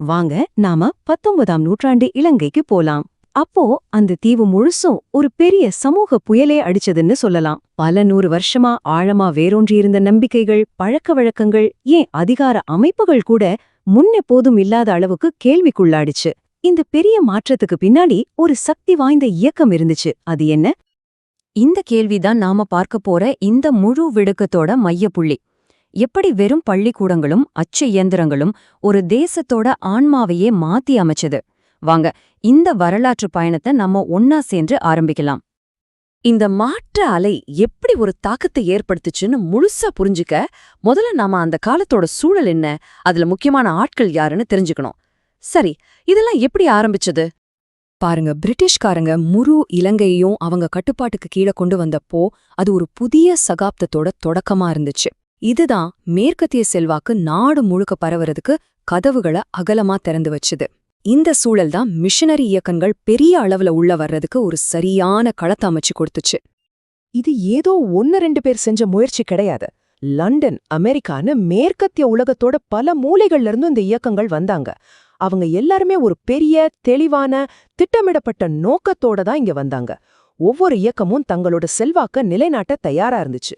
வாங்க நாம பத்தொன்பதாம் நூற்றாண்டு இலங்கைக்கு போலாம். அப்போ அந்த தீவு முழுசும் ஒரு பெரிய சமூக புயலே அடிச்சதுன்னு சொல்லலாம். பல நூறு வருஷமா ஆழமா வேரூன்றியிருந்த நம்பிக்கைகள் பழக்க வழக்கங்கள் ஏன் அதிகார அமைப்புகள் கூட முன்னெப்போதும் இல்லாத அளவுக்கு கேள்விக்குள்ளாடிச்சு. இந்த பெரிய மாற்றத்துக்கு பின்னாடி ஒரு சக்தி வாய்ந்த இயக்கம் இருந்துச்சு. அது என்ன? இந்த கேள்விதான் நாம பார்க்க போற இந்த முழு விடுக்கத்தோட மையப்புள்ளி. எப்படி வெறும் பள்ளிக்கூடங்களும் அச்சு இயந்திரங்களும் ஒரு தேசத்தோட ஆன்மாவையே மாத்தி அமைச்சது? வாங்க இந்த வரலாற்று பயணத்தை நம்ம ஒன்னா சேர்ந்து ஆரம்பிக்கலாம். இந்த மாற்ற அலை எப்படி ஒரு தாக்கத்தை ஏற்படுத்துச்சுன்னு முழுசா புரிஞ்சுக்க முதல்ல நாம அந்த காலத்தோட சூழல் என்ன அதுல முக்கியமான ஆட்கள் யாருன்னு தெரிஞ்சுக்கணும். சரி இதெல்லாம் எப்படி ஆரம்பிச்சது? பாருங்க பிரிட்டிஷ்காரங்க முரு இலங்கையையும் அவங்க கட்டுப்பாட்டுக்கு கீழே கொண்டு வந்தப்போ அது ஒரு புதிய சகாப்தத்தோட தொடக்கமா இருந்துச்சு. இதுதான் மேற்கத்திய செல்வாக்கு நாடு முழுக்க பரவறதுக்கு கதவுகளை அகலமா திறந்து வச்சுது. இந்த சூழல் தான் மிஷனரி இயக்கங்கள் பெரிய அளவுல உள்ள வர்றதுக்கு ஒரு சரியான களத்தை அமைச்சு கொடுத்துச்சு. இது ஏதோ ஒன்னு ரெண்டு பேர் செஞ்ச முயற்சி கிடையாது. லண்டன் அமெரிக்கான்னு மேற்கத்திய உலகத்தோட பல மூலைகள்ல இருந்தும் இந்த இயக்கங்கள் வந்தாங்க. அவங்க எல்லாருமே ஒரு பெரிய தெளிவான திட்டமிடப்பட்ட நோக்கத்தோட தான் இங்க வந்தாங்க. ஒவ்வொரு இயக்கமும் தங்களோட செல்வாக்க நிலைநாட்ட தயாரா இருந்துச்சு.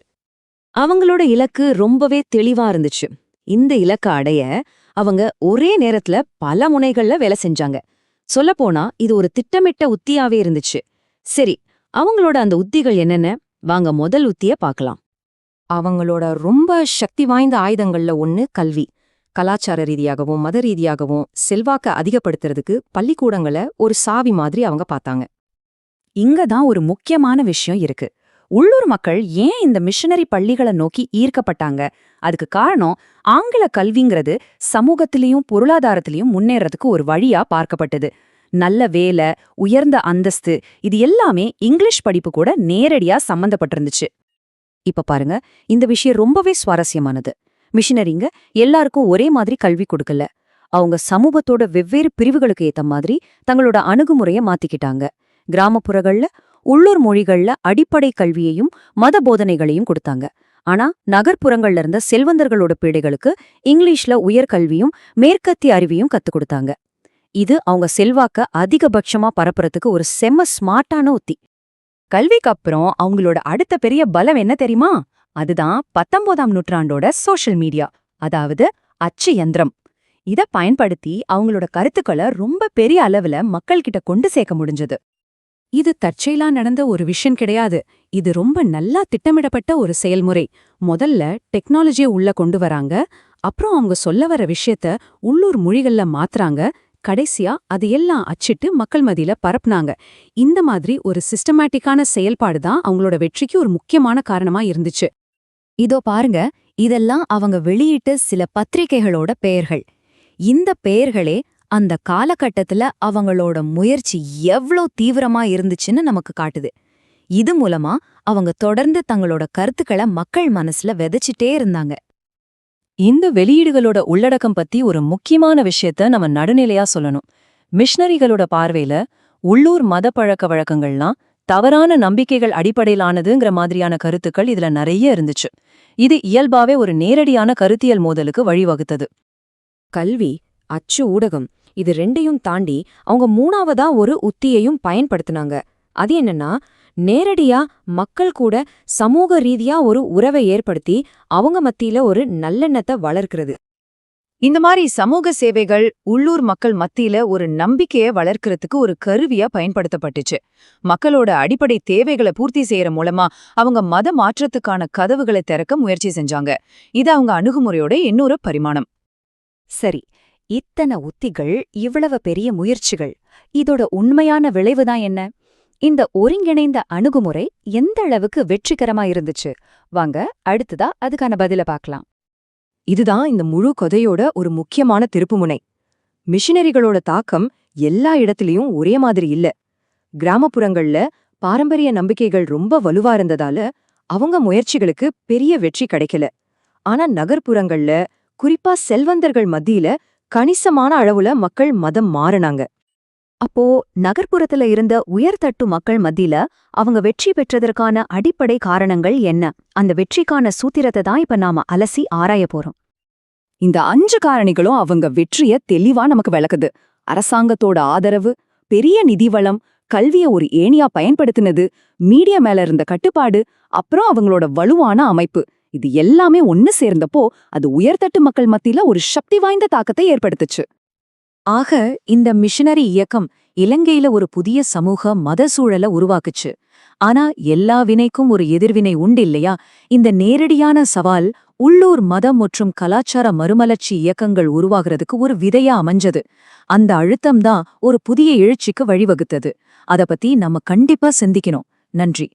அவங்களோட இலக்கு ரொம்பவே தெளிவா இருந்துச்சு. இந்த இலக்கை அடைய அவங்க ஒரே நேரத்துல பல முனைகள்ல வேலை செஞ்சாங்க. சொல்லப்போனா இது ஒரு திட்டமிட்ட உத்தியாவே இருந்துச்சு. சரி அவங்களோட அந்த உத்திகள் என்னென்ன? வாங்க முதல் உத்திய பார்க்கலாம். அவங்களோட ரொம்ப சக்தி வாய்ந்த ஆயுதங்கள்ல ஒன்னு கல்வி. கலாச்சார ரீதியாகவும் மத ரீதியாகவும் செல்வாக்க அதிகப்படுத்துறதுக்கு பள்ளிக்கூடங்களை ஒரு சாவி மாதிரி அவங்க பார்த்தாங்க. இங்க தான் ஒரு முக்கியமான விஷயம் இருக்கு. உள்ளூர் மக்கள் ஏன் இந்த மிஷனரி பள்ளிகளை நோக்கி ஈர்க்கப்பட்டாங்க? அதுக்கு காரணம் ஆங்கில கல்விங்கிறது சமூகத்திலையும் பொருளாதாரத்திலையும் முன்னேறதுக்கு ஒரு வழியா பார்க்கப்பட்டது. நல்ல வேலை உயர்ந்த அந்தஸ்து இது எல்லாமே இங்கிலீஷ் படிப்பு கூட நேரடியா சம்பந்தப்பட்டிருந்துச்சு. இப்ப பாருங்க இந்த விஷயம் ரொம்பவே சுவாரஸ்யமானது. மிஷினரிங்க எல்லாருக்கும் ஒரே மாதிரி கல்வி கொடுக்கல. அவங்க சமூகத்தோட வெவ்வேறு பிரிவுகளுக்கு ஏத்த மாதிரி தங்களோட அணுகுமுறைய மாத்திக்கிட்டாங்க. கிராமப்புறங்கள்ல உள்ளூர் மொழிகள்ல அடிப்படை கல்வியையும் மத போதனைகளையும் கொடுத்தாங்க. ஆனா நகர்ப்புறங்கள்ல இருந்த செல்வந்தர்களோட பிள்ளைகளுக்கு இங்கிலீஷ்ல உயர்கல்வியும் மேற்கத்திய அறிவியும் கத்துக் கொடுத்தாங்க. இது அவங்க செல்வாக்க அதிகபட்சமா பரப்புறதுக்கு ஒரு செம்ம ஸ்மார்ட்டான உத்தி. கல்விக்கு அப்புறம் அவங்களோட அடுத்த பெரிய பலம் என்ன தெரியுமா? அதுதான் பத்தொன்பதாம் நூற்றாண்டோட சோஷியல் மீடியா அதாவது அச்சு யந்திரம். இத பயன்படுத்தி அவங்களோட கருத்துக்களை ரொம்ப பெரிய அளவுல மக்கள்கிட்ட கொண்டு சேர்க்க முடிஞ்சது. இது தற்செயலா நடந்த ஒரு விஷயம் கிடையாது. இது ரொம்ப நல்லா திட்டமிடப்பட்ட ஒரு செயல்முறை. முதல்ல டெக்னாலஜியை உள்ள கொண்டு வராங்க. அப்புறம் அவங்க சொல்ல வர விஷயத்த உள்ளூர் மொழிகள்ல மாத்துறாங்க. கடைசியா அது எல்லாம் அச்சிட்டு மக்கள் மதியில பரப்புனாங்க. இந்த மாதிரி ஒரு சிஸ்டமேட்டிக்கான செயல்பாடு தான் அவங்களோட வெற்றிக்கு ஒரு முக்கியமான காரணமா இருந்துச்சு. இதோ பாருங்க. இதெல்லாம் அவங்க வெளியிட்ட சில பத்திரிகைகளோட பெயர்கள். இந்த பெயர்களே அந்த காலகட்டத்துல அவங்களோட முயற்சி எவ்ளோ தீவிரமா இருந்துச்சுன்னு நமக்கு காட்டுது. இது மூலமா அவங்க தொடர்ந்து தங்களோட கருத்துக்களை மக்கள் மனசுல விதைச்சிட்டே இருந்தாங்க. இந்த வெளியீடுகளோட உள்ளடக்கம் பத்தி ஒரு முக்கியமான விஷயத்த நம்ம நடுநிலையா சொல்லணும். மிஷனரிகளோட பார்வையில உள்ளூர் மத பழக்க வழக்கங்கள்லாம் தவறான நம்பிக்கைகள் அடிப்படையிலானதுங்கிற மாதிரியான கருத்துக்கள் இதுல நிறைய இருந்துச்சு. இது இயல்பாவே ஒரு நேரடியான கருத்தியல் மோதலுக்கு வழிவகுத்தது. கல்வி அச்சு ஊடகம் இது ரெண்டையும் தாண்டி அவங்க மூணாவதா ஒரு உத்தியையும் பயன்படுத்துனாங்க. அது என்னன்னா நேரடியா மக்கள் கூட சமூக ரீதியா ஒரு உறவை ஏற்படுத்தி அவங்க மத்தியில ஒரு நல்லெண்ணத்தை வளர்க்கிறது. இந்த மாதிரி சமூக சேவைகள் உள்ளூர் மக்கள் மத்தியில ஒரு நம்பிக்கைய வளர்க்கறதுக்கு ஒரு கருவியா பயன்படுத்தப்பட்டுச்சு. மக்களோட அடிப்படை தேவைகளை பூர்த்தி செய்யற மூலமா அவங்க மத மாற்றத்துக்கான கதவுகளை திறக்க முயற்சி செஞ்சாங்க. இது அவங்க அணுகுமுறையோட இன்னொரு பரிமாணம். சரி இத்தனை உத்திகள் இவ்வளவு பெரிய முயற்சிகள். இதோட உண்மையான விளைவுதான் என்ன? இந்த ஒருங்கிணைந்த அணுகுமுறை எந்த அளவுக்கு வெற்றிகரமா இருந்துச்சு? வாங்க அடுத்ததா அதுக்கான பதில பார்க்கலாம். இதுதான் இந்த முழு கதையோட ஒரு முக்கியமான திருப்புமுனை. மிஷினரிகளோட தாக்கம் எல்லா இடத்துலயும் ஒரே மாதிரி இல்ல. கிராமப்புறங்கள்ல பாரம்பரிய நம்பிக்கைகள் ரொம்ப வலுவா இருந்ததால அவங்க முயற்சிகளுக்கு பெரிய வெற்றி கிடைக்கல. ஆனா நகர்ப்புறங்கள்ல குறிப்பா செல்வந்தர்கள் மத்தியில கணிசமான அளவுல மக்கள் மதம் மாறினாங்க. அப்போ நகர்ப்புறத்துல இருந்த உயர்தட்டு மக்கள் மத்தியில அவங்க வெற்றி பெற்றதற்கான அடிப்படை காரணங்கள் என்ன? அந்த வெற்றிக்கான சூத்திரத்தை தான் இப்ப நாம அலசி ஆராய போறோம். இந்த அஞ்சு காரணிகளும் அவங்க வெற்றிய தெளிவா நமக்கு விளக்குது. அரசாங்கத்தோட ஆதரவு பெரிய நிதி வளம் கல்விய ஒரு ஏணியா பயன்படுத்தினது மீடியா மேல இருந்த கட்டுப்பாடு அப்புறம் அவங்களோட வலுவான அமைப்பு. இது எல்லாமே ஒன்னு சேர்ந்தப்போ அது உயர்தட்டு மக்கள் மத்தியில ஒரு சக்தி வாய்ந்த தாக்கத்தை ஏற்படுத்துச்சு. ஆக இந்த மிஷனரி இயக்கம் இலங்கையில ஒரு புதிய சமூக மத சூழல உருவாக்குச்சு. ஆனா எல்லா வினைக்கும் ஒரு எதிர்வினை உண்டு இல்லையா? இந்த நேரடியான சவால் உள்ளூர் மதம் மற்றும் கலாச்சார மறுமலர்ச்சி இயக்கங்கள் உருவாகிறதுக்கு ஒரு விதையா அமைஞ்சது. அந்த அழுத்தம்தான் ஒரு புதிய எழுச்சிக்கு வழிவகுத்தது. அத பத்தி நம்ம கண்டிப்பா சிந்திக்கணும். நன்றி.